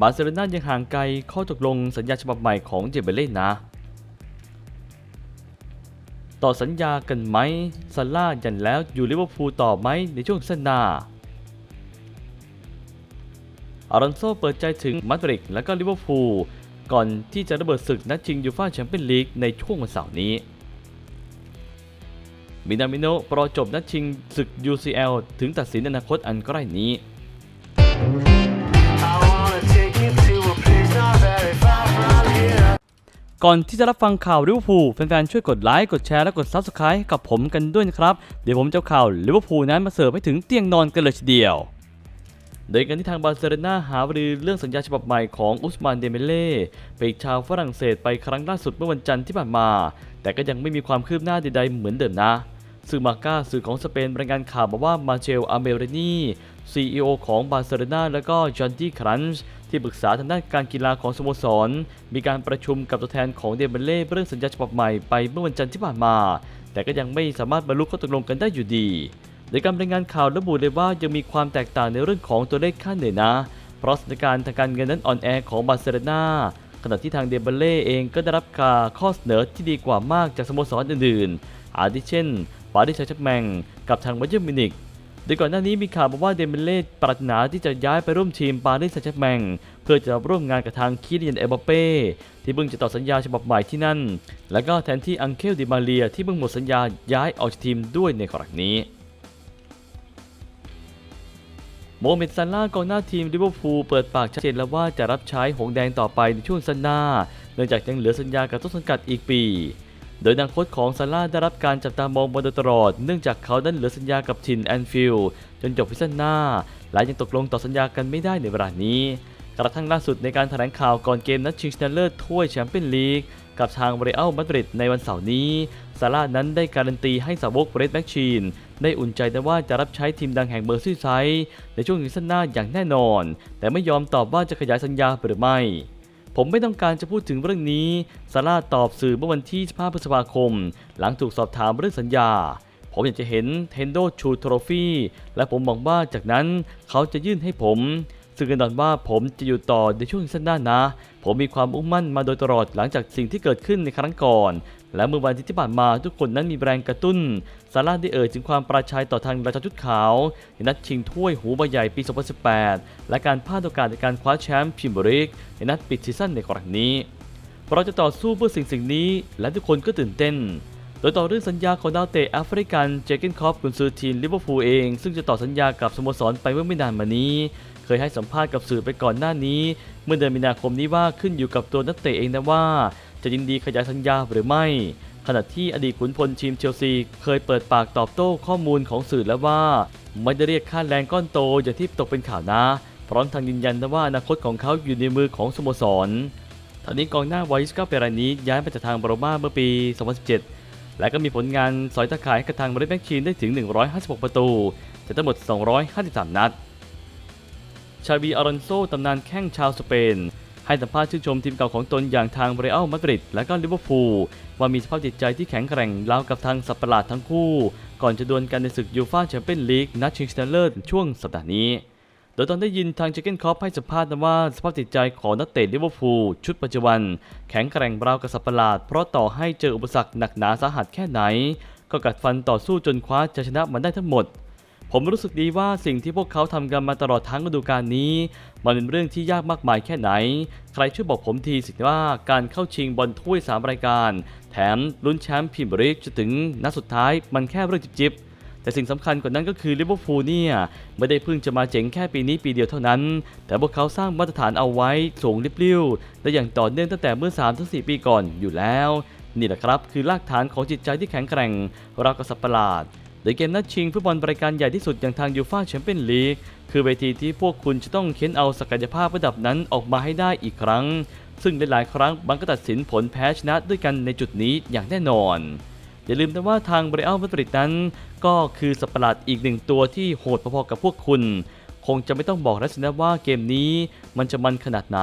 บาร์เซโลนายังห่างไกลข้อตกลงสัญญาฉบับใหม่ของเจเบเล่นะ ต่อสัญญากันไหมซาร่ายันแล้วอยู่ลิเวอร์พูลต่อไหมในช่วงสั้นหน้าอารอนโซเปิดใจถึงมาดริดและก็ลิเวอร์พูลก่อนที่จะระเบิดศึกนัดชิงยูฟ่าแชมเปี้ยนลีกในช่วงวันเสาร์นี้ มินามิโนะรอจบนัดชิงศึก UCL ถึงตัดสินอนาคตอันใกล้นี้ ก่อนที่จะรับฟังข่าวลิเวอร์พูลแฟนๆช่วยกดไลค์กดแชร์และกดซับสไคร b ์กับผมกันด้วยนะครับ เดี๋ยวผมจะเอาข่าวลิเวอร์พูลนั้นมาเสิร์ฟให้ถึงเตียงนอนกันเลยทีเดียว โดยการที่ทางบาร์เซโลนาหาบรือเรื่องสัญญาฉบับใหม่ของอุสมานเดเมเล่ไปชาวฝรั่งเศสไปครั้งล่าสุดเมื่อวันจันทร์ที่ผ่านมา แต่ก็ยังไม่มีความคืบหน้าใดๆเหมือนเดิมนะ ซึ่งมาก้าสื่อของสเปนรายงานข่าวมาว่ามาเชลอาเมเรนี CEO ของบาร์เซโลนาและก็จอห์นตี้ครันช์ที่ปรึกษาทางด้านการกีฬาของสโมสร มีการประชุมกับตัวแทนของเดเมเล่เรื่องสัญญาฉบับใหม่ไปเมื่อวันจันทร์ที่ผ่านมา แต่ก็ยังไม่สามารถบรรลุข้อตกลงกันได้อยู่ดีโดยการรายงานข่าวระบุเลยว่ายังมีความแตกต่างในเรื่องของตัวเลขค่าเหนื่อยนะ เพราะสถานการณ์ทางการเงินนั้นอ่อนแอของบาร์เซโลนาขณะที่ทางเดเบเล่เองก็ได้รับการข้อเสนอที่ดีกว่ามากจากสโมสรอื่นๆ อาทิเช่น ปารีสแซงต์แชร์แมงกับทางบาเยิร์นมิวนิกโดยก่อนหน้านี้มีข่าวมาว่าเดเบเล่ปรารถนาที่จะย้ายไปร่วมทีมปารีสแซงต์แชร์แมงเพื่อจะร่วมงานกับทางคิเลียนเอมบัปเป้ที่เพิ่งจะต่อสัญญาฉบับใหม่ที่นั่น และก็แทนที่อังเคลดิมาเรียที่เพิ่งหมดสัญญาย้ายออกจากทีมด้วยในครั้งนี้โมเมดซาร่ากองหน้าทีมลิเวอร์พูลเปิดปากชัดเจนแล้วว่าจะรับใช้หงแดงต่อไปในช่วงสันหน้า เนื่องจากยังเหลือสัญญากับต้นสังกัดอีกปี โดยอนาคตของซาร่าได้รับการจับตามองมาโดยตลอด เนื่องจากเขานั้นเหลือสัญญากับทินแอนฟิลจนจบซีซั่นหน้า และยังตกลงต่อสัญญากันไม่ได้ในเวลานี้ กระทั่งล่าสุดในการแถลงข่าวก่อนเกมนัดชิงชนะเลิศถ้วยแชมเปี้ยนลีกกับทางเรอัลมาดริดในวันเสาร์นี้ ซาร่านั้นได้การันตีให้สาวกเรดแมชชีน ได้อุ่นใจได้ว่าจะรับใช้ทีมดังแห่งเมอร์ซี่ไซด์ในช่วงซีซั่นหน้าอย่างแน่นอน แต่ไม่ยอมตอบว่าจะขยายสัญญาหรือไม่ ผมไม่ต้องการจะพูดถึงเรื่องนี้ ซาร่าตอบสื่อเมื่อวันที่ 15 พฤษภาคม หลังถูกสอบถามเรื่องสัญญา ผมอยากจะเห็นเทนโดชูทรฟี่และผมหวังว่าจากนั้นเขาจะยื่นให้ผม ซึ่งแน่นอนว่าผมจะอยู่ต่อในช่วงสั้นหน้านะ ผมมีความมุ่งมั่นมาโดยตลอดหลังจากสิ่งที่เกิดขึ้นในครั้งก่อน และเมื่อวันที่ที่ผ่านมาทุกคนนั้นมีแรงกระตุ้น ซาร่าได้เอ่ยถึงความประชัยต่อทางราชาชุดขาวในนัดชิงถ้วยหูใบใหญ่ปี 2018 และการพลาดโอกาสในการคว้าแชมป์พรีเมียร์ลีกในนัดปิดซีซั่นในครั้งนี้เราจะต่อสู้เพื่อสิ่งสิ่งนี้ และทุกคนก็ตื่นเต้น โดยต่อเรื่องสัญญาของดาวเตะแอฟริกันเจเกนคอฟกุนซือทีมลิเวอร์พูลเอง ซึ่งจะต่อสัญญากับสโมสรไปเมื่อไม่นานมานี้ เคยให้สัมภาษณ์กับสื่อไปก่อนหน้านี้ เมื่อเดือนมีนาคมนี้ว่าขึ้นอยู่กับตัวนักเตะเองนะว่า จะยินดีขยายสัญญาหรือไม่ ขณะที่อดีตขุนพลทีมเชลซี เคยเปิดปากตอบโต้ข้อมูลของสื่อแล้วว่า ไม่ได้เรียกค่าแรงก้อนโตอย่างที่ตกเป็นข่าวนะ พร้อมทางยืนยันนะว่าอนาคตของเขาอยู่ในมือของสโมสรทางนี้กองหน้าวัย29ปีรายนี้ย้ายมาจากทางบรมาเมื่อปี 2017 และก็มีผลงานสอยตะข่ายให้กับทางบริแบ็กชีนได้ถึง 156 ประตูจากทั้งหมด 253 นัด ชาบีอารอนโซตำนานแข้งชาวสเปน ให้สัมภาษณ์ชื่นชมทีมเก่าของตนอย่างทางเรอัลมาดริดและก็ลิเวอร์พูลว่ามีสภาพจิตใจที่แข็งแกร่งราวกับทางสัตว์ประหลาดทั้งคู่ ก่อนจะดวลกันในศึกยูฟ่าแชมเปี้ยนลีกนัดชิงชนะเลิศช่วงสัปดาห์นี้ โดยตอนได้ยินทางเจเกนคอปให้สัมภาษณ์ว่าสภาพจิตใจของนักเตะลิเวอร์พูลชุดปัจจุบัน แข็งแกร่งราวกับสัตว์ประหลาด เพราะต่อให้เจออุปสรรคหนักหนาสาหัสแค่ไหน ก็กัดฟันต่อสู้จนคว้าจะชนะมันได้ทั้งหมด ผมรู้สึกดีว่าสิ่งที่พวกเขาทำกันมาตลอดทั้งฤดูกาลนี้ มันเป็นเรื่องที่ยากมากมายแค่ไหน ใครช่วยบอกผมทีสิว่าการเข้าชิงบอลถ้วย3รายการ แถมลุ้นแชมป์พรีเมียร์ลีกจนถึงนัดสุดท้ายมันแค่เรื่องจิบๆ แต่สิ่งสำคัญกว่านั้นก็คือลิเวอร์พูลเนี่ยไม่ได้เพิ่งจะมาเจ๋งแค่ปีนี้ปีเดียวเท่านั้น แต่พวกเขาสร้างมาตรฐานเอาไว้สูงริบลิ่วและอย่างต่อเนื่องตั้งแต่เมื่อ3-4ปีก่อนอยู่แล้ว นี่แหละครับคือรากฐานของจิตใจที่แข็งแกร่งราวกับสัตว์ประหลาด โดยเกมนัดชิงฟุตบอลรายการใหญ่ที่สุดอย่างทางยูฟ่าแชมเปี้ยนลีกคือเวทีที่พวกคุณจะต้องเค้นเอาศักยภาพระดับนั้นออกมาให้ได้อีกครั้ง ซึ่งหลายๆ ครั้งมันก็ตัดสินผลแพ้ชนะด้วยกันในจุดนี้อย่างแน่นอน อย่าลืมนะว่าทางเบรอัลมาดริดนั้น ก็คือสัตว์ปหลาดอีกหนึ่งตัวที่โหดพอๆกับพวกคุณ คงจะไม่ต้องบอกแล้วสินะว่าเกมนี้มันจะมันขนาดไหน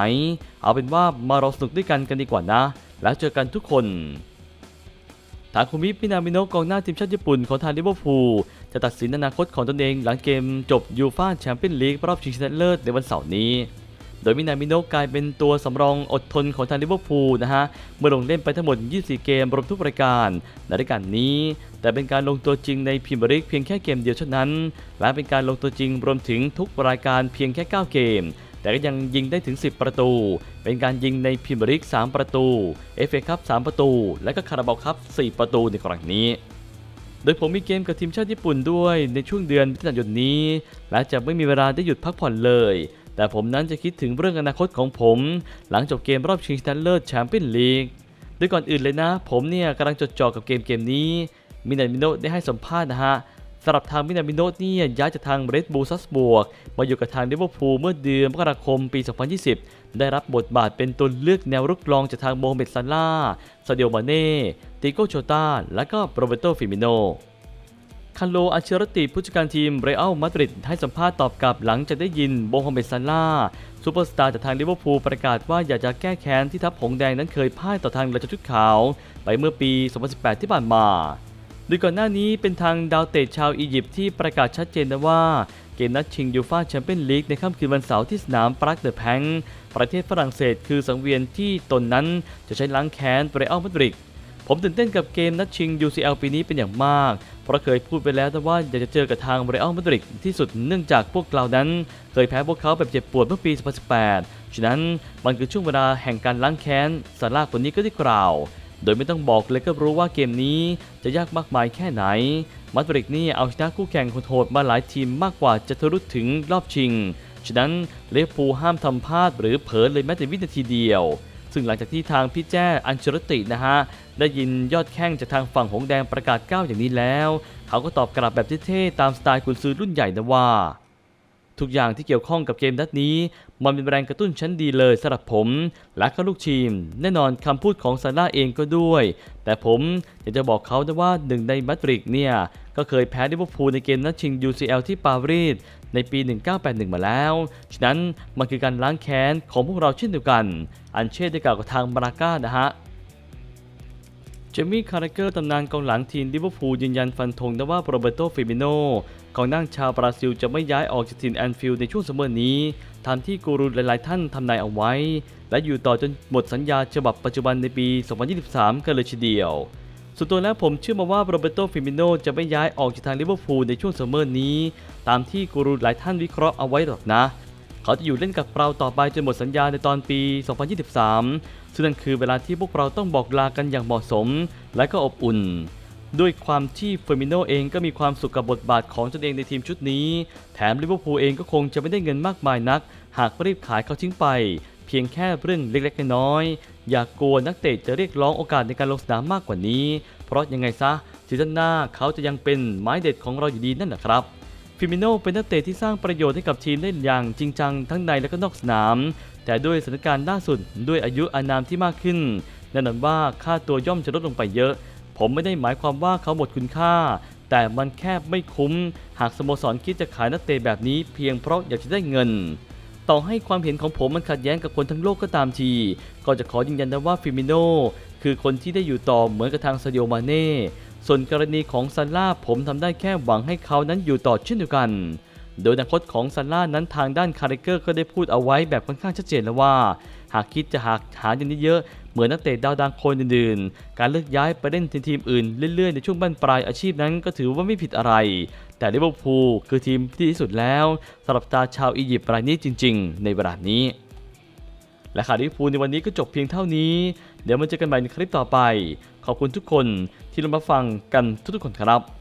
เอาเป็นว่ามารอสนุกด้วยกันกันดีกว่านะ แล้วเจอกันทุกคน ทาคุมิมินามิโนะกองหน้าทีมชาติญี่ปุ่นของทางลิเวอร์พูลจะตัดสินอนาคตของตนเองหลังเกมจบยูฟ่าแชมเปี้ยนลีกรอบชิงชนะเลิศในวันเสาร์นี้ โดยมินามิโนะกลายเป็นตัวสำรองอดทนของทางลิเวอร์พูลนะฮะ เมื่อลงเล่นไปทั้งหมด 24 เกมรวมทุกรายการในรายการนี้ แต่เป็นการลงตัวจริงในพรีเมียร์ลีกเพียงแค่เกมเดียวเท่านั้น และเป็นการลงตัวจริงรวมถึงทุกรายการเพียงแค่ 9 เกม แต่ก็ยังยิงได้ถึง 10 ประตู เป็นการยิงในพรีเมียร์ลีก 3 ประตูเอฟเอคัพ3ประตู และก็คาราบาลคัพ4ประตูในครั้งนี้ โดยผมมีเกมกับทีมชาติญี่ปุ่นด้วยในช่วงเดือนมิถุนายนนี้ และจะไม่มีเวลาได้หยุดพักผ่อนเลย แต่ผมนั้นจะคิดถึงเรื่องอนาคตของผม หลังจบเกมรอบชิงชนะเลิศแชมเปี้ยนลีกโดยก่อนอื่นเลยนะ ผมเนี่ยกำลังจดจ่อกับเกมเกมนี้มินามิโนะได้ให้สัมภาษณ์นะฮะ สำหรับทางมินามิโนะเนี่ยย้ายจากทางเรดบูซัสบวกมาอยู่กับทางลิเวอร์พูลเมื่อเดือนมกราคมปี 2020 ได้รับบทบาทเป็นตัวเลือกแนวรุกรองจากทางโมฮัมเหม็ดซาลาซาเดิโอมาเน่ติโกโชตาและก็โรเบโตฟิมิโนคาร์โลอัลเชรติผู้จัดการทีมเรอัลมาดริดให้สัมภาษณ์ตอบกลับหลังจากได้ยินโมฮัมเหม็ดซาลาซูเปอร์สตาร์จากทางลิเวอร์พูลประกาศว่าอยากจะแก้แค้นที่ทัพหงแดงนั้นเคยพ่ายต่อทางราชชุดขาว ไปเมื่อปี 2018 ที่ผ่านมา โดยก่อนหน้านี้เป็นทางดาวเตะชาวอียิปต์ที่ประกาศชัดเจนนะว่า เกมนัดชิงยูฟ่าแชมเปี้ยนลีกในค่ำคืนวันเสาร์ที่สนามปรักเดอะแพงประเทศฝรั่งเศสคือสังเวียนที่ตนนั้นจะใช้ล้างแค้นเรอัลมาดริดผมตื่นเต้นกับเกมนัดชิง UCL ปีนี้เป็นอย่างมาก เพราะเคยพูดไปแล้วแต่ว่าอยากจะเจอกับทางเรอัลมาดริดที่สุดเนื่องจากพวกเรานั้น เคยแพ้พวกเขาแบบเจ็บปวดเมื่อปี 2018 ฉะนั้นมันคือช่วงเวลาแห่งการล้างแค้นซาร่าคนนี้ก็ได้กล่าว โดยไม่ต้องบอกเลยก็รู้ว่าเกมนี้จะยากมากมายแค่ไหนมาดริดนี่เอาชนะคู่แข่งโหดมาหลายทีมมากกว่าจะทะลุถึงรอบชิง ฉะนั้นเลฟพูห้ามทำพลาดหรือเผลอเลยแม้แต่วินาทีเดียว ซึ่งหลังจากที่ทางพี่แจ้อัญชรตินะฮะ ได้ยินยอดแข้งจากทางฝั่งหงแดงประกาศก้าวอย่างนี้แล้ว เขาก็ตอบกลับแบบเท่ๆตามสไตล์กุนซือรุ่นใหญ่นะว่า ทุกอย่างที่เกี่ยวข้องกับเกมนัดนี้ มันเป็นแรงกระตุ้นชั้นดีเลยสำหรับผม และก็ลูกทีม แน่นอนคำพูดของซาร่าเองก็ด้วย แต่ผมอยากจะบอกเขานะว่าหนึ่งในมาดริดเนี่ย ก็เคยแพ้ลิเวอร์พูลในเกมนัดชิง UCL ที่ปารีสในปี 1981 มาแล้ว ฉะนั้นมันคือการล้างแค้นของพวกเราเช่นเดียวกัน อันเช่ได้กล่าวกับทางมาราก้านะฮะเจมี่คาร์เกอร์ตำนานกองหลังทีมลิเวอร์พูลยืนยันฟันธงนะว่าโรเบโตฟิมิโน กองหน้าชาวบราซิลจะไม่ย้ายออกจากทีมแอนฟิลด์ในช่วงซัมเมอร์นี้ตามที่กูรูหลายๆท่านทำนายเอาไว้ และอยู่ต่อจนหมดสัญญาฉบับปัจจุบันในปี 2023 กันเลยทีเดียวส่วนตัวแล้วผมเชื่อมาว่าโรเบโตฟิมิโนจะไม่ย้ายออกจากทางลิเวอร์พูลในช่วงซัมเมอร์นี้ ตามที่กูรูหลายท่านวิเคราะห์เอาไว้หรอกนะ เขาจะอยู่เล่นกับเราต่อไปจนหมดสัญญาในตอนปี 2023 ซึ่งนั่นคือเวลาที่พวกเราต้องบอกลากันอย่างเหมาะสม และก็อบอุ่น ด้วยความที่เฟอร์มิโนเองก็มีความสุขกับบทบาทของตนเองในทีมชุดนี้ แถมลิเวอร์พูลเองก็คงจะไม่ได้เงินมากมายนัก หากรีบขายเขาทิ้งไป เพียงแค่เรื่องเล็กๆน้อยๆอย่ากกลัวนักเตะจะเรียกร้องโอกาสในการลงสนามมากกว่านี้ เพราะยังไงซะซีซั่นหน้าเขาจะยังเป็นไม้เด็ดของเราอยู่ดีนั่นแหละครับฟิมิโนเป็นนักเตะที่สร้างประโยชน์ให้กับทีมได้อย่างจริงจังทั้งในและก็นอกสนาม แต่ด้วยสถานการณ์ล่าสุดด้วยอายุอานามที่มากขึ้นแน่นอนว่าค่าตัวย่อมจะลดลงไปเยอะ ผมไม่ได้หมายความว่าเขาหมดคุณค่า แต่มันแค่ไม่คุ้ม หากสโมสรคิดจะขายนักเตะแบบนี้เพียงเพราะอยากจะได้เงิน ต่อให้ความเห็นของผมมันขัดแย้งกับคนทั้งโลกก็ตามที ก็จะขอยืนยันนะว่าฟิมิโนคือคนที่ได้อยู่ต่อเหมือนกับทางซาดิโอมาเน่ส่วนกรณีของซาร่าผมทำได้แค่หวังให้เขานั้นอยู่ต่อเช่นเดียวกัน โดยอนาคตของซาร่านั้นทางด้านคาริเกอร์ก็ได้พูดเอาไว้แบบค่อนข้างชัดเจนแล้วว่า หากคิดจะหากหาอย่างนี้เยอะเหมือนนักเตะดาวดังคนอื่นๆ การเลือกย้ายไปเล่นทีมอื่นเรื่อยๆ ในช่วงบั้นปลายอาชีพนั้นก็ถือว่าไม่ผิดอะไร แต่ลิเวอร์พูลคือทีมที่ที่สุดแล้วสำหรับตาชาวอียิปต์รายนี้จริง ๆ ในเวลานี้ และข่าวลิเวอร์พูลในวันนี้ก็จบเพียงเท่านี้ เดี๋ยวมาเจอกันใหม่ในคลิปต่อไป ขอบคุณทุกคนที่รับฟังกันทุกๆคนครับ